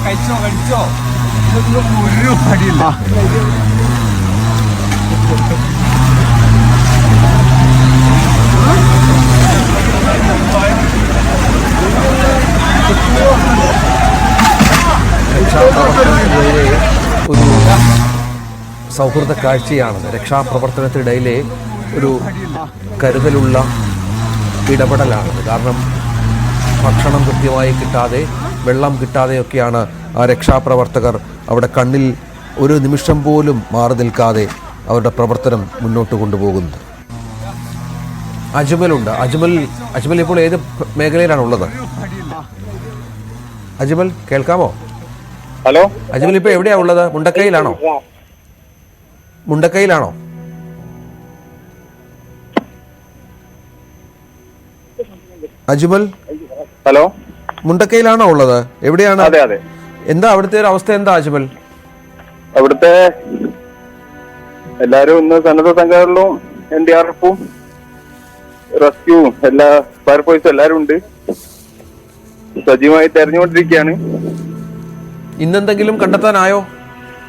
കഴിച്ചോ കഴിച്ചോ? ഇതൊന്നും ഒരു പടിയില്ല രക്ഷാപ്രവർത്തനത്തിനിടയിലെ ഒരു സൗഹൃദ കാഴ്ചയാണത് രക്ഷാപ്രവർത്തനത്തിനിടയിലെ ഒരു കരുതലുള്ള ഇടപെടലാണത് കാരണം ഭക്ഷണം കൃത്യമായി കിട്ടാതെ വെള്ളം കിട്ടാതെയൊക്കെയാണ് ആ രക്ഷാപ്രവർത്തകർ അവിടെ കണ്ണിൽ ഒരു നിമിഷം പോലും മാറി നിൽക്കാതെ അവരുടെ പ്രവർത്തനം മുന്നോട്ട് കൊണ്ടുപോകുന്നത്. അജ്മലുണ്ട്. അജ്മൽ അജ്മൽ ഇപ്പോൾ ഏത് മേഖലയിലാണ് ഉള്ളത്? അജ്മൽ കേൾക്കാമോ? ഹലോ? അജ്മൽ ഇപ്പോൾ എവിടെയാ ഉള്ളത്? മുണ്ടക്കൈയിലാണോ? മുണ്ടക്കൈയിലാണോ? അജ്മൽ? ഹലോ? മുണ്ടക്കൈയിലാണോ ഉള്ളത്? എവിടെയാണ്? അതെ അതെ. എന്താ അവിടുത്തെ ഒരു അവസ്ഥ എന്താ അജ്മൽ? അവിടുത്തെ എല്ലാരും ഇന്ന് സന്നദ്ധ സംഘടനകളിലും എൻ ഡി ആർ എഫും റെസ്ക്യൂവും എല്ലാ ഫയർഫോഴ്സും എല്ലാരും ഉണ്ട്. സജീവമായി തെരഞ്ഞുകൊണ്ടിരിക്കുകയാണ്. ഇന്നെന്തെങ്കിലും കണ്ടെത്താനായോ?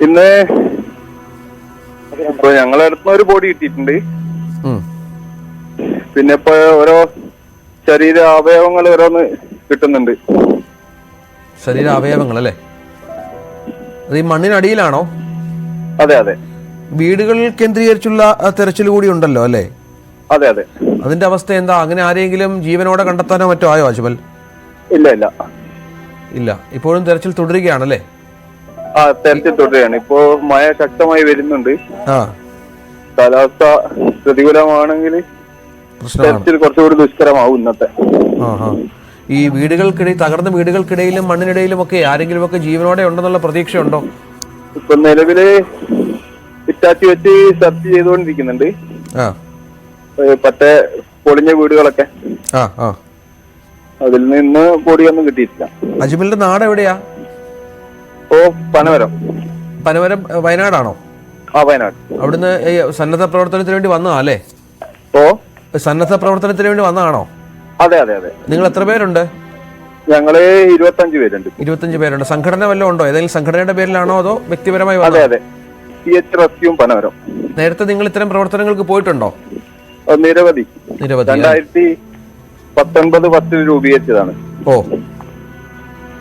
ഇന്ന് ഇപ്പൊ ഞങ്ങളെ അടുത്ത് ഒരു ബോഡി കിട്ടിയിട്ടുണ്ട്. ഉം. പിന്നെ ഇപ്പൊ ഓരോ ശരീര അവയവങ്ങൾ ഓരോന്ന് കിട്ടുന്നുണ്ട്. ശരീര അവയവങ്ങൾ അല്ലേ? അത് ഈ മണ്ണിനടിയിലാണോ? അതെ അതെ. വീടുകളിൽ കേന്ദ്രീകരിച്ചുള്ള തെരച്ചിൽ കൂടി ഉണ്ടല്ലോ അല്ലേ? അതെ അതെ. അതിന്റെ അവസ്ഥ എന്താ? അങ്ങനെ ആരെങ്കിലും ജീവനോടെ കണ്ടെത്താനോ മറ്റോ ആയോ അജ്മൽ ഇല്ല ഇല്ല. ഇല്ല. ഇപ്പോഴും തെരച്ചിൽ തുടരുകയാണല്ലേ ആ തെരച്ചിൽ തുടരുകയാണ്. ഇപ്പോ മഴ ശക്തമായി വരുന്നുണ്ട്. ആ. കാലാവസ്ഥ പ്രതികൂലമാണെങ്കിൽ തെരച്ചിൽ കുറച്ചുകൂടി ദുഷ്കരമാവും ഇന്നത്തെ. ആ ആ ഈ വീടുകൾക്കിടയിൽ തകർന്ന വീടുകൾക്കിടയിലും മണ്ണിനിടയിലും ഒക്കെ ആരെങ്കിലും ഒക്കെ ജീവനോടെ ഉണ്ടെന്നുള്ള പ്രതീക്ഷയുണ്ടോ? ഇപ്പൊ നിലവിൽ ഇറ്റാച്ചി വെച്ച് സെർച്ച് ചെയ്തുകൊണ്ടിരിക്കുന്നുണ്ട്. പറ്റേ പൊളിഞ്ഞ വീടുകളൊക്കെ. ആ ആ. അതിൽ നിന്ന് പൊടിയൊന്നും കിട്ടിയിട്ടില്ല. അജ്മലിന്റെ നാട് എവിടെയാ? ഓ പനവരം പനവരം വയനാടാണോ? ആ വയനാട്. അവിടുന്ന് സന്നദ്ധ പ്രവർത്തനത്തിന് വേണ്ടി വന്നതാ അല്ലേ? ഓ. സന്നദ്ധ പ്രവർത്തനത്തിന് വേണ്ടി വന്നതാണോ? അതെ അതെ അതെ. നിങ്ങൾ എത്ര പേരുണ്ട്? ഞങ്ങൾ ഇരുപത്തഞ്ച് പേരുണ്ട്. ഇരുപത്തഞ്ച് പേരുണ്ട്. സംഘടന വല്ലതും ഉണ്ടോ? ഏതെങ്കിലും സംഘടനയുടെ പേരിലാണോ അതോ വ്യക്തിപരമായി അതെ അതെ. സി എച്ച് റെസ്ക്യൂം പനവരം. നേരത്തെ നിങ്ങൾ ഇത്തരം പ്രവർത്തനങ്ങൾക്ക് പോയിട്ടുണ്ടോ? നിരവധി. നിരവധി രണ്ടായിരത്തി പത്തൊൻപത് പത്തിൽ രൂപീകരിച്ചതാണ്. ഓ.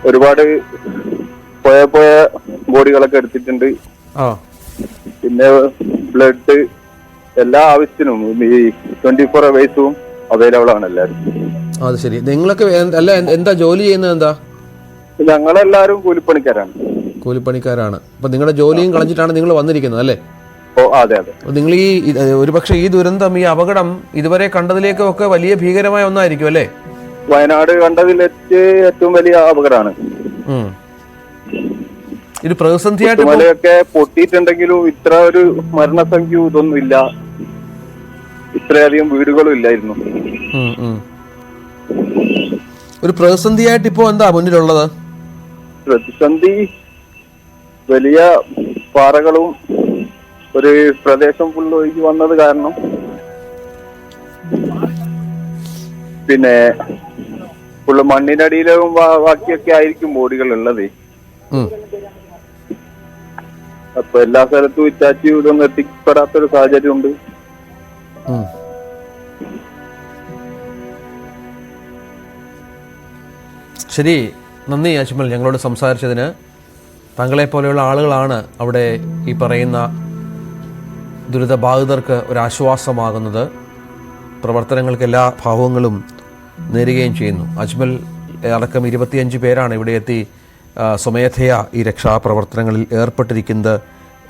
ഒരുപാട് പോയ പോയ ബോഡികളൊക്കെ എടുത്തിട്ടുണ്ട്. ആ. പിന്നെ ബ്ലഡ് എല്ലാ ആവശ്യത്തിനും ഈ ട്വന്റി ഫോർ അവേഴ്സും അവൈലബിൾ ആണ് എല്ലാവരും. അത് ശരി. നിങ്ങളൊക്കെ അല്ല എന്ത്- എന്താ ജോലി ചെയ്യുന്നത് എന്താ? ഞങ്ങളെല്ലാരും കൂലിപ്പണിക്കാരാണ്. കൂലിപ്പണിക്കാരാണ്. അപ്പൊ നിങ്ങളുടെ ജോലിയും കളഞ്ഞിട്ടാണ് നിങ്ങൾ വന്നിരിക്കുന്നത് അല്ലേ? ഓ അതെ അതെ. അപ്പോൾ നിങ്ങൾ ഈ ഇത് ഒരുപക്ഷെ ഈ ദുരന്തം ഈ അപകടം ഇതുവരെ കണ്ടതിലേക്കൊക്കെ വലിയ ഭീകരമായ ഒന്നായിരിക്കും അല്ലേ? വയനാട് കണ്ടതിൽ വെച്ച് ഏറ്റവും വലിയ അപകടമാണ്. ഉം. ഇത് പ്രതിസന്ധിയായിട്ട് ഇപ്പോ- മലയൊക്കെ പൊട്ടിയിട്ടുണ്ടെങ്കിലും ഇത്ര ഒരു മരണസംഖ്യ ഇതൊന്നും ഇല്ല ഇത്രയധികം വീടുകളും ഇല്ലായിരുന്നു. ഒരു പ്രതിസന്ധിയായിട്ട് ഇപ്പോ എന്താ മുന്നിലുള്ളത് പ്രതിസന്ധി വലിയ പാറകളും ഒരു പ്രദേശം ഫുള്ള് ഒഴുകി വന്നത് കാരണം പിന്നെ ഫുള്ള് മണ്ണിനടിയിലും ബാക്കിയൊക്കെ ആയിരിക്കും ബോഡികൾ ഉള്ളത്. അപ്പൊ എല്ലാ സ്ഥലത്തും ഇറ്റാച്ചി ഇതൊന്നും എത്തിപ്പെടാത്തൊരു സാഹചര്യം ഉണ്ട് ശരി നന്ദി അജ്മൽ ഞങ്ങളോട് സംസാരിച്ചതിന് താങ്കളെ പോലെയുള്ള ആളുകളാണ് അവിടെ ഈ പറയുന്ന ദുരിതബാധിതർക്ക് ഒരാശ്വാസമാകുന്നത്. പ്രവർത്തനങ്ങൾക്ക് എല്ലാ ഭാവങ്ങളും നേരുകയും ചെയ്യുന്നു. അജ്മൽ അടക്കം ഇരുപത്തിയഞ്ച് പേരാണ് ഇവിടെ എത്തി സ്വമേധയാ ഈ രക്ഷാപ്രവർത്തനങ്ങളിൽ ഏർപ്പെട്ടിരിക്കുന്നത്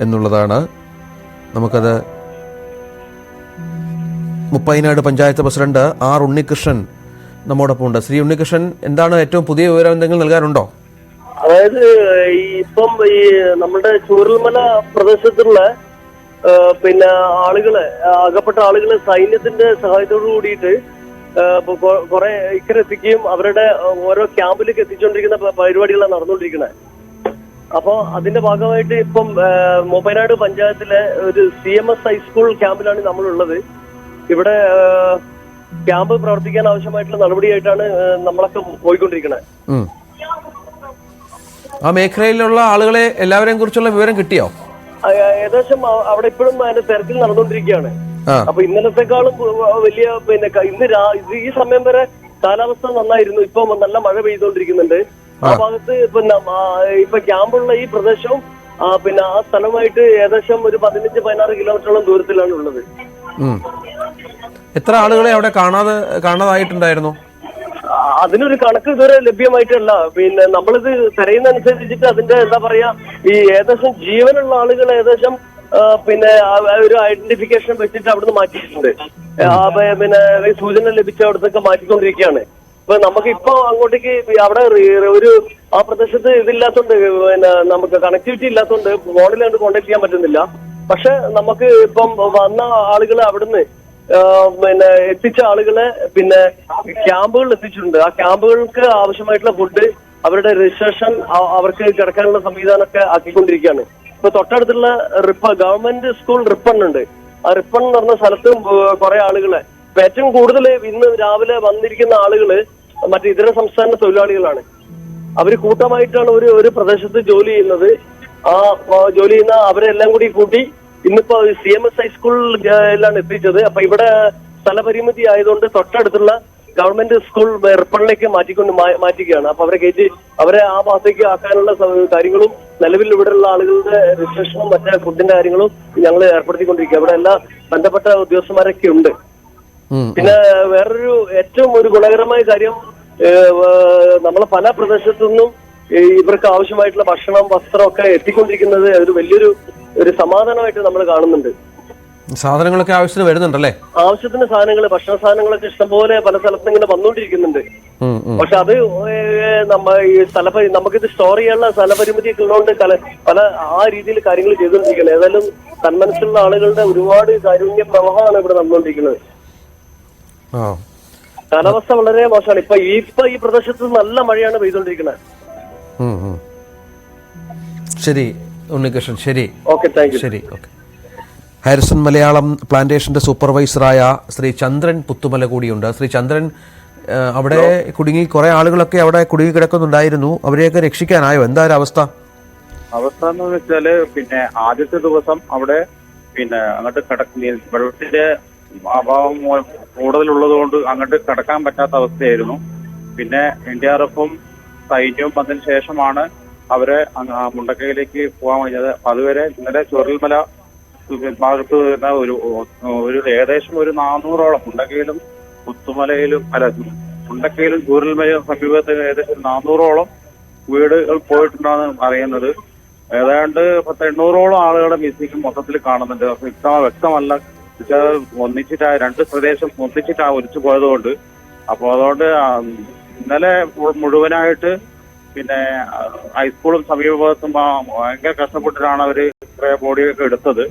എന്നുള്ളതാണ്. നമുക്കത് മുപ്പൈനാട് പഞ്ചായത്ത് പ്രസിഡന്റ് ആർ ഉണ്ണികൃഷ്ണൻ നമ്മോടൊപ്പം ഉണ്ട് ശ്രീ ഉണ്ണികൃഷ്ണൻ എന്താണ് ഏറ്റവും പുതിയ വിവരം എന്തെങ്കിലും നൽകാനുണ്ടോ? അതായത് ഇപ്പം ഈ നമ്മുടെ ചൂരൽമല പ്രദേശത്തുള്ള പിന്നെ ആളുകളെ അകപ്പെട്ട ആളുകളെ സൈന്യത്തിന്റെ സഹായത്തോടു കൂടിയിട്ട് കുറെ ഇക്കരെ എത്തിക്കുകയും അവരുടെ ഓരോ ക്യാമ്പിലേക്ക് എത്തിച്ചുകൊണ്ടിരിക്കുന്ന പരിപാടികളാണ് നടന്നുകൊണ്ടിരിക്കുന്നത് അപ്പൊ അതിന്റെ ഭാഗമായിട്ട് ഇപ്പം മൊബൈനാട് പഞ്ചായത്തിലെ ഒരു C M S high school ക്യാമ്പിലാണ് നമ്മളുള്ളത്. ഇവിടെ ക്യാമ്പ് പ്രവർത്തിക്കാൻ ആവശ്യമായിട്ടുള്ള നടപടിയായിട്ടാണ് നമ്മളൊക്കെ പോയിക്കൊണ്ടിരിക്കുന്നത് ആ മേഖലയിലുള്ള ആളുകളെ എല്ലാവരെയും കുറിച്ചുള്ള വിവരം കിട്ടിയോ? ഏകദേശം അവിടെ ഇപ്പോഴും അതിന്റെ തെരച്ചിൽ നടന്നുകൊണ്ടിരിക്കുകയാണ്. അപ്പൊ ഇന്നലത്തെക്കാളും വലിയ പിന്നെ ഇന്ന് ഈ സമയം വരെ കാലാവസ്ഥ നന്നായിരുന്നു. ഇപ്പൊ നല്ല മഴ പെയ്തുകൊണ്ടിരിക്കുന്നുണ്ട്. ആ ഭാഗത്ത് പിന്നെ ഇപ്പൊ ക്യാമ്പുള്ള ഈ പ്രദേശവും പിന്നെ ആ സ്ഥലമായിട്ട് ഏകദേശം ഒരു പതിനഞ്ച് പതിനാറ് കിലോമീറ്ററോളം ദൂരത്തിലാണ് ഉള്ളത്. എത്ര ആളുകളെ അവിടെ കാണാതെ കാണാതായിട്ടുണ്ടായിരുന്നു? അതിനൊരു കണക്ക് ഇതുവരെ ലഭ്യമായിട്ടല്ല. പിന്നെ നമ്മളിത് തിരയുന്നതനുസരിച്ചിട്ട് അതിന്റെ എന്താ പറയാ ഈ ഏകദേശം ജീവനുള്ള ആളുകൾ ഏകദേശം പിന്നെ ഒരു ഐഡന്റിഫിക്കേഷൻ വെച്ചിട്ട് അവിടുന്ന് മാറ്റിയിട്ടുണ്ട്. പിന്നെ സൂചന ലഭിച്ച അവിടത്തൊക്കെ മാറ്റിക്കൊണ്ടിരിക്കുകയാണ്. ഇപ്പൊ നമുക്ക് ഇപ്പൊ അങ്ങോട്ടേക്ക് അവിടെ ഒരു ആ പ്രദേശത്ത് ഇതില്ലാത്തോണ്ട് പിന്നെ നമുക്ക് കണക്ടിവിറ്റി ഇല്ലാത്തോണ്ട് ഫോണിലാണ്ട് കോണ്ടാക്ട് ചെയ്യാൻ പറ്റുന്നില്ല. പക്ഷെ നമുക്ക് ഇപ്പം വന്ന ആളുകൾ അവിടുന്ന് പിന്നെ എത്തിച്ച ആളുകളെ പിന്നെ ക്യാമ്പുകളിൽ എത്തിച്ചിട്ടുണ്ട്. ആ ക്യാമ്പുകൾക്ക് ആവശ്യമായിട്ടുള്ള ഫുഡ് അവരുടെ രജിസ്ട്രേഷൻ അവർക്ക് കിടക്കാനുള്ള സംവിധാനമൊക്കെ ആക്കിക്കൊണ്ടിരിക്കുകയാണ്. ഇപ്പൊ തൊട്ടടുത്തുള്ള റിപ്പ ഗവൺമെന്റ് സ്കൂൾ റിപ്പൺ ഉണ്ട്. ആ റിപ്പൺ എന്ന് പറഞ്ഞ സ്ഥലത്ത് കുറെ ആളുകളെ. ഏറ്റവും കൂടുതൽ ഇന്ന് രാവിലെ വന്നിരിക്കുന്ന ആളുകൾ മറ്റു ഇതര സംസ്ഥാന തൊഴിലാളികളാണ്. അവർ കൂട്ടമായിട്ടാണ് ഒരു ഒരു പ്രദേശത്ത് ജോലി ചെയ്യുന്നത്. ആ, ജോലി ചെയ്യുന്ന അവരെല്ലാം കൂടി കൂട്ടി ഇന്നിപ്പോ സി എം എസ് ഹൈസ്കൂളിലാണ് എത്തിച്ചത്. അപ്പൊ ഇവിടെ സ്ഥലപരിമിതി ആയതുകൊണ്ട് തൊട്ടടുത്തുള്ള ഗവൺമെന്റ് സ്കൂൾ വേർപ്പണിലേക്ക് മാറ്റിക്കൊണ്ട് മാറ്റുകയാണ് അപ്പൊ അവരെ കയറ്റി അവരെ ആ ഭാഗത്തേക്ക് ആക്കാനുള്ള കാര്യങ്ങളും നിലവിൽ ഇവിടെയുള്ള ആളുകളുടെ രജിസ്ട്രേഷനും മറ്റേ ഫുഡിന്റെ കാര്യങ്ങളും ഞങ്ങൾ ഏർപ്പെടുത്തിക്കൊണ്ടിരിക്കുക അവിടെ എല്ലാ ബന്ധപ്പെട്ട ഉദ്യോഗസ്ഥന്മാരൊക്കെ ഉണ്ട്. പിന്നെ വേറൊരു ഏറ്റവും ഒരു ഗുണകരമായ കാര്യം നമ്മളെ പല പ്രദേശത്തു നിന്നും ഇവർക്ക് ആവശ്യമായിട്ടുള്ള ഭക്ഷണം വസ്ത്രം ഒക്കെ എത്തിക്കൊണ്ടിരിക്കുന്നത് ഒരു വലിയൊരു ഒരു സമാധാനമായിട്ട് നമ്മൾ കാണുന്നുണ്ട്. സാധനങ്ങളൊക്കെ ആവശ്യത്തിന് വരുന്നുണ്ടല്ലേ? ആവശ്യത്തിന് സാധനങ്ങൾ ഭക്ഷണ സാധനങ്ങളൊക്കെ ഇഷ്ടംപോലെ പല സ്ഥലത്തും ഇങ്ങനെ വന്നുകൊണ്ടിരിക്കുന്നുണ്ട്. പക്ഷെ അത് നമ്മ ഈ സ്ഥലപരി നമുക്കിത് സ്റ്റോർ ചെയ്യാനുള്ള സ്ഥലപരിമിതി ഒക്കെ ഉള്ളതുകൊണ്ട് പല ആ രീതിയിൽ കാര്യങ്ങൾ ചെയ്തുകൊണ്ടിരിക്കുന്നത് ഏതായാലും തന്മനസ്സുള്ള ആളുകളുടെ ഒരുപാട് കാരുണ്യ പ്രവാഹമാണ് ഇവിടെ നടന്നുകൊണ്ടിരിക്കുന്നത് കാലാവസ്ഥ വളരെ മോശമാണ്. ഇപ്പൊ ഈ ഇപ്പൊ ഈ പ്രദേശത്ത് നല്ല മഴയാണ് പെയ്തുകൊണ്ടിരിക്കുന്നത്. ശരി ഉണ്ണികൃഷ്ണൻ ശരി. ഓക്കെ താങ്ക് യു ശരി ഓക്കെ ഹാരിസൺ മലയാളം പ്ലാന്റേഷന്റെ സൂപ്പർവൈസറായ ശ്രീ ചന്ദ്രൻ പുത്തുമല കൂടിയുണ്ട്. ശ്രീ ചന്ദ്രൻ അവിടെ കുടുങ്ങി കുറെ ആളുകളൊക്കെ അവിടെ കുടുങ്ങി കിടക്കുന്നുണ്ടായിരുന്നു. അവരെയൊക്കെ രക്ഷിക്കാനായോ? എന്താ ഒരു അവസ്ഥ? അവസ്ഥ എന്ന് വെച്ചാൽ പിന്നെ ആദ്യത്തെ ദിവസം അവിടെ പിന്നെ അങ്ങോട്ട് കിടക്കുന്ന വെള്ളത്തിന്റെ അഭാവം കൂടുതലുള്ളത് കൊണ്ട് അങ്ങോട്ട് കിടക്കാൻ പറ്റാത്ത അവസ്ഥയായിരുന്നു. പിന്നെ എൻ ഡി ആർ എഫും സൈന്യവും വന്നതിന് ശേഷമാണ് അവരെ മുണ്ടക്കയിലേക്ക് പോകാൻ കഴിഞ്ഞത് അതുവരെ ഇന്നലെ ചൊരൽമല ഭാഗത്ത് വരുന്ന ഒരു ഒരു ഏകദേശം ഒരു നാനൂറോളം മുണ്ടക്കയിലും പുത്തുമലയിലും അല്ല മുണ്ടക്കയിലും ചൂരൽമലയും സമീപത്ത് ഏകദേശം നാനൂറോളം വീടുകൾ പോയിട്ടുണ്ടെന്ന് അറിയുന്നത്. ഏതാണ്ട് പത്ത് എണ്ണൂറോളം ആളുകളെ മിസ്സിംഗ് മൊത്തത്തിൽ കാണുന്നുണ്ട്. വ്യക്തമ വ്യക്തമല്ല. ഒന്നിച്ചിട്ടാ രണ്ട് പ്രദേശം ഒന്നിച്ചിട്ടാ ഒലിച്ചു പോയതുകൊണ്ട്. അപ്പോൾ അതുകൊണ്ട് ഇന്നലെ മുഴുവനായിട്ട് പിന്നെ ഹൈസ്കൂളും സമീപത്തും ആ, ഭയങ്കര കഷ്ടപ്പെട്ടിട്ടാണ് അവർ ഇത്രയും ബോഡിയൊക്കെ എടുത്തത്.